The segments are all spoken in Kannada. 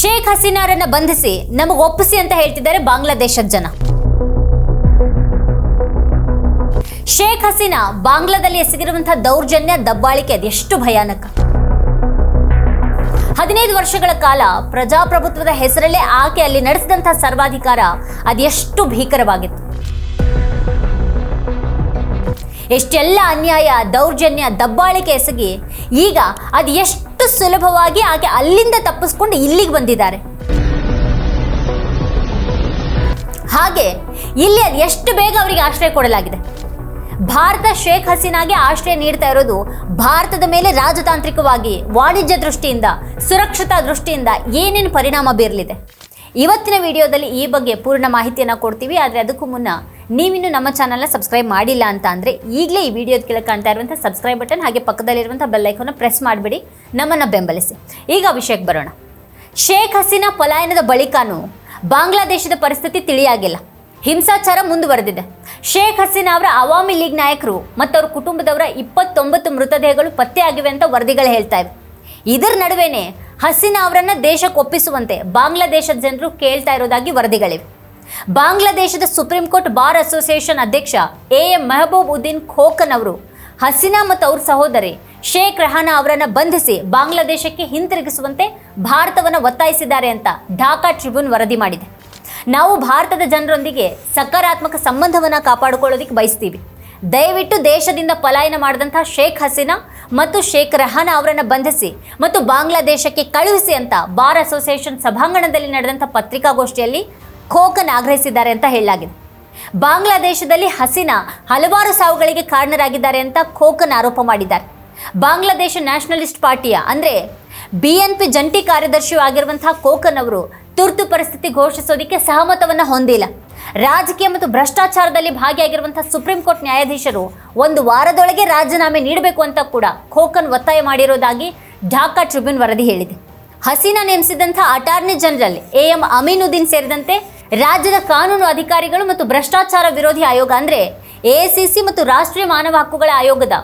ಶೇಖ್ ಹಸೀನಾರನ್ನ ಬಂಧಿಸಿ ನಮಗೆ ಒಪ್ಪಿಸಿ ಅಂತ ಹೇಳ್ತಿದ್ದಾರೆ ಬಾಂಗ್ಲಾದೇಶದ ಜನ. ಶೇಖ್ ಹಸೀನಾ ಬಾಂಗ್ಲಾದಲ್ಲಿ ಎಸಗಿರುವಂತಹ ದೌರ್ಜನ್ಯ, ದಬ್ಬಾಳಿಕೆ ಅದೆಷ್ಟು ಭಯಾನಕ. ಹದಿನೈದು ವರ್ಷಗಳ ಕಾಲ ಪ್ರಜಾಪ್ರಭುತ್ವದ ಹೆಸರಲ್ಲೇ ಆಕೆ ಅಲ್ಲಿ ನಡೆಸಿದಂತಹ ಸರ್ವಾಧಿಕಾರ ಅದೆಷ್ಟು ಭೀಕರವಾಗಿತ್ತು. ಎಷ್ಟೆಲ್ಲ ಅನ್ಯಾಯ, ದೌರ್ಜನ್ಯ, ದಬ್ಬಾಳಿಕೆ ಎಸಗಿ ಈಗ ಅದು ಎಷ್ಟು ಸುಲಭವಾಗಿ ಆಕೆ ಅಲ್ಲಿಂದ ತಪ್ಪಿಸ್ಕೊಂಡು ಇಲ್ಲಿಗೆ ಬಂದಿದ್ದಾರೆ. ಹಾಗೆ ಇಲ್ಲಿ ಅದು ಎಷ್ಟು ಬೇಗ ಅವರಿಗೆ ಆಶ್ರಯ ಕೊಡಲಾಗಿದೆ. ಭಾರತ ಶೇಖ್ ಹಸೀನಾಗೆ ಆಶ್ರಯ ನೀಡ್ತಾ ಇರೋದು ಭಾರತದ ಮೇಲೆ ರಾಜತಾಂತ್ರಿಕವಾಗಿ ವಾಣಿಜ್ಯ ದೃಷ್ಟಿಯಿಂದ, ಸುರಕ್ಷತಾ ದೃಷ್ಟಿಯಿಂದ ಏನೇನು ಪರಿಣಾಮ ಬೀರಲಿದೆ. ಇವತ್ತಿನ ವಿಡಿಯೋದಲ್ಲಿ ಈ ಬಗ್ಗೆ ಪೂರ್ಣ ಮಾಹಿತಿಯನ್ನು ಕೊಡ್ತೀವಿ, ಆದರೆ ಅದಕ್ಕೂ ಮುನ್ನ ನೀವಿನ್ನು ನಮ್ಮ ಚಾನಲ್ನ ಸಬ್ಸ್ಕ್ರೈಬ್ ಮಾಡಿಲ್ಲ ಅಂತ ಅಂದರೆ ಈಗಲೇ ಈ ವಿಡಿಯೋದ ಕೆಳಗೆ ಕಾಣ್ತಾ ಇರುವಂಥ ಸಬ್ಸ್ಕ್ರೈಬ್ ಬಟನ್ ಹಾಗೆ ಪಕ್ಕದಲ್ಲಿರುವಂಥ ಬೆಲ್ಲೈಕನ್ನು ಪ್ರೆಸ್ ಮಾಡಿಬಿಡಿ. ನಮ್ಮನ್ನು ಬೆಂಬಲಿಸಿ. ಈಗ ವಿಷಯಕ್ಕೆ ಬರೋಣ. ಶೇಖ್ ಹಸೀನಾ ಪಲಾಯನದ ಬಳಿಕನೂ ಬಾಂಗ್ಲಾದೇಶದ ಪರಿಸ್ಥಿತಿ ತಿಳಿಯಾಗಿಲ್ಲ. ಹಿಂಸಾಚಾರ ಮುಂದುವರೆದಿದೆ. ಶೇಖ್ ಹಸೀನಾ ಅವರ ಅವಾಮಿ ಲೀಗ್ ನಾಯಕರು ಮತ್ತು ಅವರ ಕುಟುಂಬದವರ ಇಪ್ಪತ್ತೊಂಬತ್ತು ಮೃತದೇಹಗಳು ಪತ್ತೆಯಾಗಿವೆ ಅಂತ ವರದಿಗಳು ಹೇಳ್ತಾ ಇವೆ. ಇದರ ನಡುವೆನೇ ಹಸೀನಾ ಅವರನ್ನು ದೇಶಕ್ಕೆ ಒಪ್ಪಿಸುವಂತೆ ಬಾಂಗ್ಲಾದೇಶದ ಜನರು ಕೇಳ್ತಾ ಇರೋದಾಗಿ ವರದಿಗಳಿವೆ. ಬಾಂಗ್ಲಾದೇಶದ ಸುಪ್ರೀಂ ಕೋರ್ಟ್ ಬಾರ್ ಅಸೋಸಿಯೇಷನ್ ಅಧ್ಯಕ್ಷ ಎ ಎಂ ಮೆಹಬೂಬ್ ಉದ್ದೀನ್ ಖೋಕನ್ ಅವರು, ಹಸೀನಾ ಮತ್ತು ಅವ್ರ ಸಹೋದರಿ ಶೇಖ್ ರಹಾನಾ ಅವರನ್ನು ಬಂಧಿಸಿ ಬಾಂಗ್ಲಾದೇಶಕ್ಕೆ ಹಿಂತಿರುಗಿಸುವಂತೆ ಭಾರತವನ್ನು ಒತ್ತಾಯಿಸಿದ್ದಾರೆ ಅಂತ ಢಾಕಾ ಟ್ರಿಬ್ಯೂನ್ ವರದಿ ಮಾಡಿದೆ. ನಾವು ಭಾರತದ ಜನರೊಂದಿಗೆ ಸಕಾರಾತ್ಮಕ ಸಂಬಂಧವನ್ನು ಕಾಪಾಡಿಕೊಳ್ಳೋದಕ್ಕೆ ಬಯಸ್ತೀವಿ. ದಯವಿಟ್ಟು ದೇಶದಿಂದ ಪಲಾಯನ ಮಾಡಿದಂಥ ಶೇಖ್ ಹಸೀನಾ ಮತ್ತು ಶೇಖ್ ರಹಾನಾ ಅವರನ್ನು ಬಂಧಿಸಿ ಮತ್ತು ಬಾಂಗ್ಲಾದೇಶಕ್ಕೆ ಕಳುಹಿಸಿ ಅಂತ ಬಾರ್ ಅಸೋಸಿಯೇಷನ್ ಸಭಾಂಗಣದಲ್ಲಿ ನಡೆದಂಥ ಪತ್ರಿಕಾಗೋಷ್ಠಿಯಲ್ಲಿ ಖೋಕನ್ ಆಗ್ರಹಿಸಿದ್ದಾರೆ ಅಂತ ಹೇಳಲಾಗಿದೆ. ಬಾಂಗ್ಲಾದೇಶದಲ್ಲಿ ಹಸೀನಾ ಹಲವಾರು ಸಾವುಗಳಿಗೆ ಕಾರಣರಾಗಿದ್ದಾರೆ ಅಂತ ಖೋಖನ್ ಆರೋಪ ಮಾಡಿದ್ದಾರೆ. ಬಾಂಗ್ಲಾದೇಶ ನ್ಯಾಷನಲಿಸ್ಟ್ ಪಾರ್ಟಿಯ, ಅಂದರೆ ಬಿ ಎನ್ ಪಿ ಜಂಟಿ ಕಾರ್ಯದರ್ಶಿ ಆಗಿರುವಂತಹ ಕೋಕನ್ ಅವರು ತುರ್ತು ಪರಿಸ್ಥಿತಿ ಘೋಷಿಸೋದಕ್ಕೆ ಸಹಮತವನ್ನು ಹೊಂದಿಲ್ಲ. ರಾಜಕೀಯ ಮತ್ತು ಭ್ರಷ್ಟಾಚಾರದಲ್ಲಿ ಭಾಗಿಯಾಗಿರುವಂತಹ ಸುಪ್ರೀಂ ಕೋರ್ಟ್ ನ್ಯಾಯಾಧೀಶರು ಒಂದು ವಾರದೊಳಗೆ ರಾಜೀನಾಮೆ ನೀಡಬೇಕು ಅಂತ ಕೂಡ ಖೋಖನ್ ಒತ್ತಾಯ ಮಾಡಿರೋದಾಗಿ ಢಾಕಾ ಟ್ರಿಬ್ಯೂನ್ ವರದಿ ಹೇಳಿದೆ. Hasina ನೇಮಿಸಿದಂಥ attorney general A M Aminuddin ಸೇರಿದಂತೆ ರಾಜ್ಯದ ಕಾನೂನು ಅಧಿಕಾರಿಗಳು ಮತ್ತು ಭ್ರಷ್ಟಾಚಾರ ವಿರೋಧಿ ಆಯೋಗ ಅಂದರೆ ಎಸಿಸಿ ಮತ್ತು ರಾಷ್ಟ್ರೀಯ ಮಾನವ ಹಕ್ಕುಗಳ ಆಯೋಗದ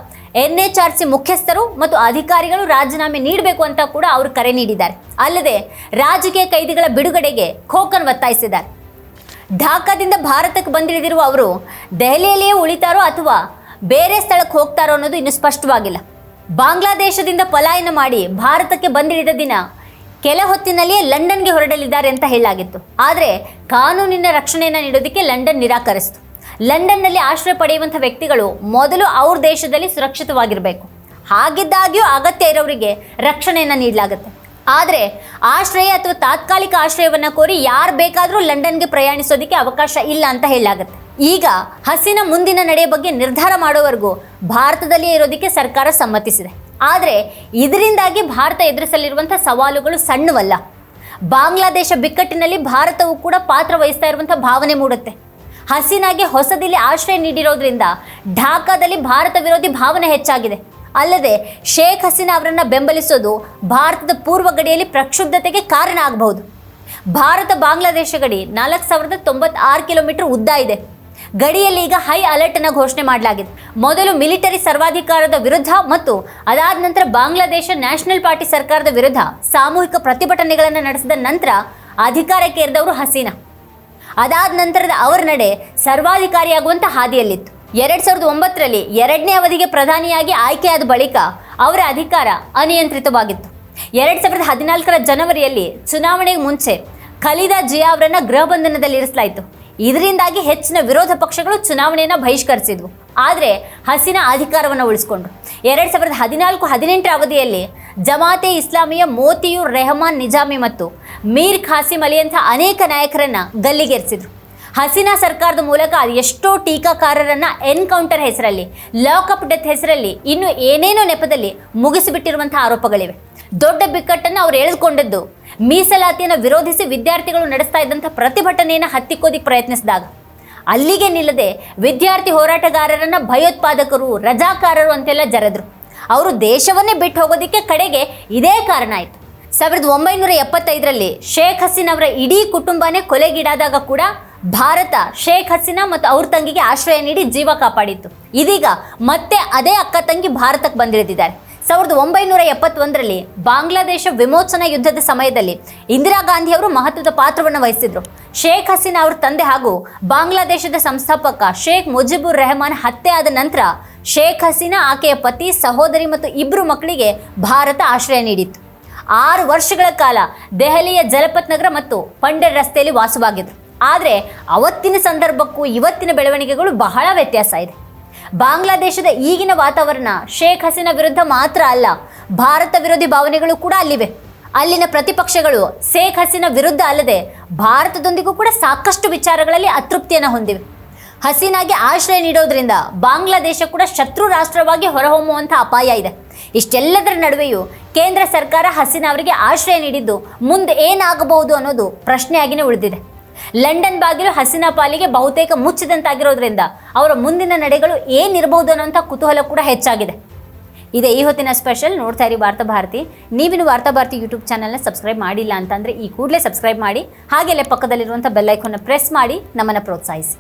ಎನ್ ಎಚ್ ಆರ್ ಸಿ ಮುಖ್ಯಸ್ಥರು ಮತ್ತು ಅಧಿಕಾರಿಗಳು ರಾಜೀನಾಮೆ ನೀಡಬೇಕು ಅಂತ ಕೂಡ ಅವರು ಕರೆ ನೀಡಿದ್ದಾರೆ. ಅಲ್ಲದೆ ರಾಜಕೀಯ ಕೈದಿಗಳ ಬಿಡುಗಡೆಗೆ ಖೋಖನ್ ಒತ್ತಾಯಿಸಿದ್ದಾರೆ. ಢಾಕಾದಿಂದ ಭಾರತಕ್ಕೆ ಬಂದಿಳಿದಿರುವ ಅವರು ದೆಹಲಿಯಲ್ಲಿಯೇ ಉಳಿತಾರೋ ಅಥವಾ ಬೇರೆ ಸ್ಥಳಕ್ಕೆ ಹೋಗ್ತಾರೋ ಅನ್ನೋದು ಇನ್ನು ಸ್ಪಷ್ಟವಾಗಿಲ್ಲ. ಬಾಂಗ್ಲಾದೇಶದಿಂದ ಪಲಾಯನ ಮಾಡಿ ಭಾರತಕ್ಕೆ ಬಂದಿಳಿದ ದಿನ ಕೆಲ ಹೊತ್ತಿನಲ್ಲಿಯೇ ಲಂಡನ್ಗೆ ಹೊರಡಲಿದ್ದಾರೆ ಅಂತ ಹೇಳಲಾಗಿತ್ತು. ಆದರೆ ಕಾನೂನಿನ ರಕ್ಷಣೆಯನ್ನು ನೀಡೋದಕ್ಕೆ ಲಂಡನ್ ನಿರಾಕರಿಸಿತು. ಲಂಡನ್ನಲ್ಲಿ ಆಶ್ರಯ ಪಡೆಯುವಂಥ ವ್ಯಕ್ತಿಗಳು ಮೊದಲು ಅವ್ರ ದೇಶದಲ್ಲಿ ಸುರಕ್ಷಿತವಾಗಿರಬೇಕು. ಹಾಗಿದ್ದಾಗ್ಯೂ ಅಗತ್ಯ ಇರೋರಿಗೆ ರಕ್ಷಣೆಯನ್ನು ನೀಡಲಾಗುತ್ತೆ. ಆದರೆ ಆಶ್ರಯ ಅಥವಾ ತಾತ್ಕಾಲಿಕ ಆಶ್ರಯವನ್ನು ಕೋರಿ ಯಾರು ಬೇಕಾದರೂ ಲಂಡನ್ಗೆ ಪ್ರಯಾಣಿಸೋದಕ್ಕೆ ಅವಕಾಶ ಇಲ್ಲ ಅಂತ ಹೇಳಲಾಗುತ್ತೆ. ಈಗ ಹಸಿನ ಮುಂದಿನ ನಡೆಯ ಬಗ್ಗೆ ನಿರ್ಧಾರ ಮಾಡೋವರೆಗೂ ಭಾರತದಲ್ಲಿಯೇ ಇರೋದಕ್ಕೆ ಸರ್ಕಾರ ಸಮ್ಮತಿಸಿದೆ. ಆದರೆ ಇದರಿಂದಾಗಿ ಭಾರತ ಎದುರಿಸಲಿರುವಂಥ ಸವಾಲುಗಳು ಸಣ್ಣವಲ್ಲ. ಬಾಂಗ್ಲಾದೇಶ ಬಿಕ್ಕಟ್ಟಿನಲ್ಲಿ ಭಾರತವು ಕೂಡ ಪಾತ್ರ ವಹಿಸ್ತಾ ಇರುವಂಥ ಭಾವನೆ ಮೂಡುತ್ತೆ. ಹಸೀನಾಗೆ ಹೊಸದಿಲ್ಲಿ ಆಶ್ರಯ ನೀಡಿರೋದ್ರಿಂದ ಢಾಕಾದಲ್ಲಿ ಭಾರತ ವಿರೋಧಿ ಭಾವನೆ ಹೆಚ್ಚಾಗಿದೆ. ಅಲ್ಲದೆ ಶೇಖ್ ಹಸೀನಾ ಅವರನ್ನು ಬೆಂಬಲಿಸೋದು ಭಾರತದ ಪೂರ್ವ ಗಡಿಯಲ್ಲಿ ಪ್ರಕ್ಷುಬ್ಧತೆಗೆ ಕಾರಣ ಆಗಬಹುದು. ಭಾರತ ಬಾಂಗ್ಲಾದೇಶ ಗಡಿ ನಾಲ್ಕು ಸಾವಿರದ ತೊಂಬತ್ತಾರು ಕಿಲೋಮೀಟರ್ ಉದ್ದ ಇದೆ. ಗಡಿಯಲ್ಲಿ ಈಗ ಹೈ ಅಲರ್ಟ್ ಅನ್ನು ಘೋಷಣೆ ಮಾಡಲಾಗಿದೆ. ಮೊದಲು ಮಿಲಿಟರಿ ಸರ್ವಾಧಿಕಾರದ ವಿರುದ್ಧ ಮತ್ತು ಅದಾದ ನಂತರ ಬಾಂಗ್ಲಾದೇಶ ನ್ಯಾಷನಲ್ ಪಾರ್ಟಿ ಸರ್ಕಾರದ ವಿರುದ್ಧ ಸಾಮೂಹಿಕ ಪ್ರತಿಭಟನೆಗಳನ್ನು ನಡೆಸಿದ ನಂತರ ಅಧಿಕಾರಕ್ಕೇರಿದವರು ಹಸೀನಾ. ಅದಾದ ನಂತರದ ಅವರ ನಡೆ ಸರ್ವಾಧಿಕಾರಿಯಾಗುವಂಥ ಹಾದಿಯಲ್ಲಿತ್ತು. ಎರಡ್ ಸಾವಿರದ ಒಂಬತ್ತರಲ್ಲಿ ಎರಡನೇ ಅವಧಿಗೆ ಪ್ರಧಾನಿಯಾಗಿ ಆಯ್ಕೆಯಾದ ಬಳಿಕ ಅವರ ಅಧಿಕಾರ ಅನಿಯಂತ್ರಿತವಾಗಿತ್ತು. ಎರಡ್ ಸಾವಿರದ ಹದಿನಾಲ್ಕರ ಜನವರಿಯಲ್ಲಿ ಚುನಾವಣೆಗೆ ಮುಂಚೆ ಖಲೀದಾ ಜಿಯಾ ಅವರನ್ನ ಗೃಹ ಬಂಧನದಲ್ಲಿ ಇರಿಸಲಾಯಿತು. ಇದರಿಂದಾಗಿ ಹೆಚ್ಚಿನ ವಿರೋಧ ಪಕ್ಷಗಳು ಚುನಾವಣೆಯನ್ನು ಬಹಿಷ್ಕರಿಸಿದ್ವು. ಆದರೆ ಹಸೀನಾ ಅಧಿಕಾರವನ್ನು ಉಳಿಸಿಕೊಂಡ್ರು. ಎರಡು ಸಾವಿರದ ಹದಿನಾಲ್ಕು, ಹದಿನೆಂಟರ ಅವಧಿಯಲ್ಲಿ ಜಮಾತೆ ಇಸ್ಲಾಮಿಯ ಮೋತಿಯೂರ್ ರೆಹಮಾನ್ ನಿಜಾಮಿ ಮತ್ತು ಮೀರ್ ಖಾಸಿಂ ಅಲಿಯಂಥ ಅನೇಕ ನಾಯಕರನ್ನು ಗಲ್ಲಿಗೇರಿಸಿದ್ರು. ಹಸೀನಾ ಸರ್ಕಾರದ ಮೂಲಕ ಎಷ್ಟೋ ಟೀಕಾಕಾರರನ್ನ ಎನ್ಕೌಂಟರ್ ಹೆಸರಲ್ಲಿ ಲಾಕಪ್ ಡೆತ್ ಹೆಸರಲ್ಲಿ, ಇನ್ನು ಏನೇನೋ ನೆಪದಲ್ಲಿ ಮುಗಿಸಿಬಿಟ್ಟಿರುವಂತಹ ಆರೋಪಗಳಿವೆ. ದೊಡ್ಡ ಬಿಕ್ಕಟ್ಟನ್ನು ಅವ್ರು ಎಳೆದುಕೊಂಡದ್ದು ಮೀಸಲಾತಿಯನ್ನು ವಿರೋಧಿಸಿ ವಿದ್ಯಾರ್ಥಿಗಳು ನಡೆಸ್ತಾ ಇದ್ದಂಥ ಪ್ರತಿಭಟನೆಯನ್ನು ಹತ್ತಿಕ್ಕೋದಿಕ್ಕೆ ಪ್ರಯತ್ನಿಸಿದಾಗ. ಅಲ್ಲಿಗೆ ನಿಲ್ಲದೆ ವಿದ್ಯಾರ್ಥಿ ಹೋರಾಟಗಾರರನ್ನ ಭಯೋತ್ಪಾದಕರು, ರಜಾಕಾರರು ಅಂತೆಲ್ಲ ಜರೆದ್ರು. ಅವರು ದೇಶವನ್ನೇ ಬಿಟ್ಟು ಹೋಗೋದಕ್ಕೆ ಕಡೆಗೆ ಇದೇ ಕಾರಣ ಆಯಿತು. ಸಾವಿರದ ಒಂಬೈನೂರ ಎಪ್ಪತ್ತೈದರಲ್ಲಿ ಶೇಖ್ ಹಸೀನ್ ಅವರ ಇಡೀ ಕುಟುಂಬನೇ ಕೊಲೆಗೀಡಾದಾಗ ಕೂಡ ಭಾರತ, ಶೇಖ್ ಹಸೀನಾ ಮತ್ತು ಅವ್ರ ತಂಗಿಗೆ ಆಶ್ರಯ ನೀಡಿ ಜೀವ ಕಾಪಾಡಿತ್ತು. ಇದೀಗ ಮತ್ತೆ ಅದೇ ಅಕ್ಕ ತಂಗಿ ಭಾರತಕ್ಕೆ ಬಂದಿಳಿದಿದ್ದಾರೆ. ಸಾವಿರದ ಒಂಬೈನೂರ ಎಪ್ಪತ್ತೊಂದರಲ್ಲಿ ಬಾಂಗ್ಲಾದೇಶ ವಿಮೋಚನಾ ಯುದ್ಧದ ಸಮಯದಲ್ಲಿ ಇಂದಿರಾ ಗಾಂಧಿ ಅವರು ಮಹತ್ವದ ಪಾತ್ರವನ್ನು ವಹಿಸಿದ್ರು. ಶೇಖ್ ಹಸೀನಾ ಅವರ ತಂದೆ ಹಾಗೂ ಬಾಂಗ್ಲಾದೇಶದ ಸಂಸ್ಥಾಪಕ ಶೇಖ್ ಮುಜಿಬುರ್ ರೆಹಮಾನ್ ಹತ್ಯೆ ಆದ ನಂತರ ಶೇಖ್ ಹಸೀನಾ ಆಕೆಯ ಪತಿ, ಸಹೋದರಿ ಮತ್ತು ಇಬ್ಬರು ಮಕ್ಕಳಿಗೆ ಭಾರತ ಆಶ್ರಯ ನೀಡಿತ್ತು. ಆರು ವರ್ಷಗಳ ಕಾಲ ದೆಹಲಿಯ ಜಲಪತ್ ನಗರ ಮತ್ತು ಪಂಡರ್ ರಸ್ತೆಯಲ್ಲಿ ವಾಸವಾಗಿದ್ರು. ಆದರೆ ಅವತ್ತಿನ ಸಂದರ್ಭಕ್ಕೂ ಇವತ್ತಿನ ಬೆಳವಣಿಗೆಗಳು ಬಹಳ ವ್ಯತ್ಯಾಸ ಇದೆ. ಬಾಂಗ್ಲಾದೇಶದ ಈಗಿನ ವಾತಾವರಣ ಶೇಖ್ ಹಸೀನಾ ವಿರುದ್ಧ ಮಾತ್ರ ಅಲ್ಲ, ಭಾರತ ವಿರೋಧಿ ಭಾವನೆಗಳು ಕೂಡ ಅಲ್ಲಿವೆ. ಅಲ್ಲಿನ ಪ್ರತಿಪಕ್ಷಗಳು ಶೇಖ್ ಹಸೀನಾ ವಿರುದ್ಧ ಅಲ್ಲದೆ ಭಾರತದೊಂದಿಗೂ ಕೂಡ ಸಾಕಷ್ಟು ವಿಚಾರಗಳಲ್ಲಿ ಅತೃಪ್ತಿಯನ್ನು ಹೊಂದಿವೆ. ಹಸೀನಾಗೆ ಆಶ್ರಯ ನೀಡೋದ್ರಿಂದ ಬಾಂಗ್ಲಾದೇಶ ಕೂಡ ಶತ್ರು ರಾಷ್ಟ್ರವಾಗಿ ಹೊರಹೊಮ್ಮುವಂಥ ಅಪಾಯ ಇದೆ. ಇಷ್ಟೆಲ್ಲದರ ನಡುವೆಯೂ ಕೇಂದ್ರ ಸರ್ಕಾರ ಹಸೀನಾ ಅವರಿಗೆ ಆಶ್ರಯ ನೀಡಿದ್ದು ಮುಂದೆ ಏನಾಗಬಹುದು ಅನ್ನೋದು ಪ್ರಶ್ನೆಯಾಗಿಯೇ ಉಳಿದಿದೆ. ಲಂಡನ್ ಬಾಗಿಲು ಹಸಿನ ಪಾಲಿಗೆ ಬಹುತೇಕ ಮುಚ್ಚಿದಂತಾಗಿರೋದ್ರಿಂದ ಅವರ ಮುಂದಿನ ನಡೆಗಳು ಏನಿರಬಹುದು ಅನ್ನೋಂಥ ಕುತೂಹಲ ಕೂಡ ಹೆಚ್ಚಾಗಿದೆ. ಇದೇ ಈ ಹೊತ್ತಿನ ಸ್ಪೆಷಲ್ ನೋಡ್ತಾ ಇರಿ ವಾರ್ತಾ ಭಾರತಿ. ನೀವಿನ್ನು ವಾರ್ತಾ ಭಾರತಿ ಯೂಟ್ಯೂಬ್ ಚಾನಲ್ನ ಸಬ್ಸ್ಕ್ರೈಬ್ ಮಾಡಿಲ್ಲ ಅಂತಂದರೆ ಈ ಕೂಡಲೇ ಸಬ್ಸ್ಕ್ರೈಬ್ ಮಾಡಿ, ಹಾಗೆಯೇ ಪಕ್ಕದಲ್ಲಿರುವಂಥ ಬೆಲ್ಲೈಕನ್ನ ಪ್ರೆಸ್ ಮಾಡಿ ನಮ್ಮನ್ನು ಪ್ರೋತ್ಸಾಹಿಸಿ.